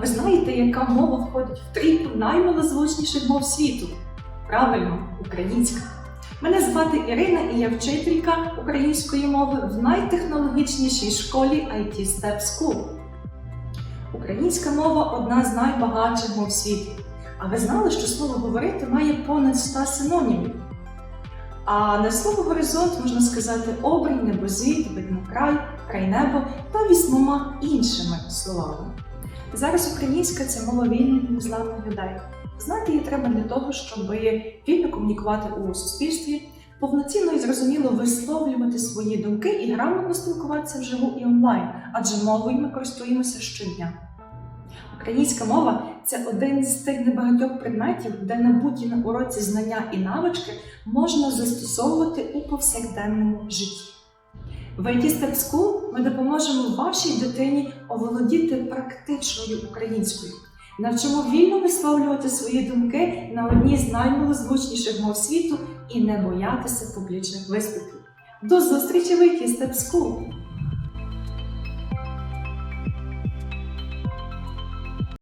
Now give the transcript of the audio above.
ви знаєте, яка мова входить в трійку наймалозвучніших мов світу? Правильно, українська. Мене звати Ірина і я вчителька української мови в найтехнологічнішій школі IT Step School. Українська мова одна з найбагатших мов світу. А ви знали, що слово говорити має понад 100 синонімів? А на слово горизонт можна сказати обрій, небозвіт, виднокрай, крайнебо та вісьмома іншими словами. Зараз українська це мова вільних незламних людей. Знати її треба для того, щоб вільно комунікувати у суспільстві, повноцінно і зрозуміло висловлювати свої думки і грамотно спілкуватися вживу і онлайн, адже мовою ми користуємося щодня. Українська мова це один з тих небагатьох предметів, де набуті на уроці знання і навички можна застосовувати у повсякденному житті. В IT Step School ми допоможемо вашій дитині оволодіти практичною українською. Навчимо вільно висловлювати свої думки на одній з наймалозвучніших мов світу і не боятися публічних виступів. До зустрічі в IT Step School!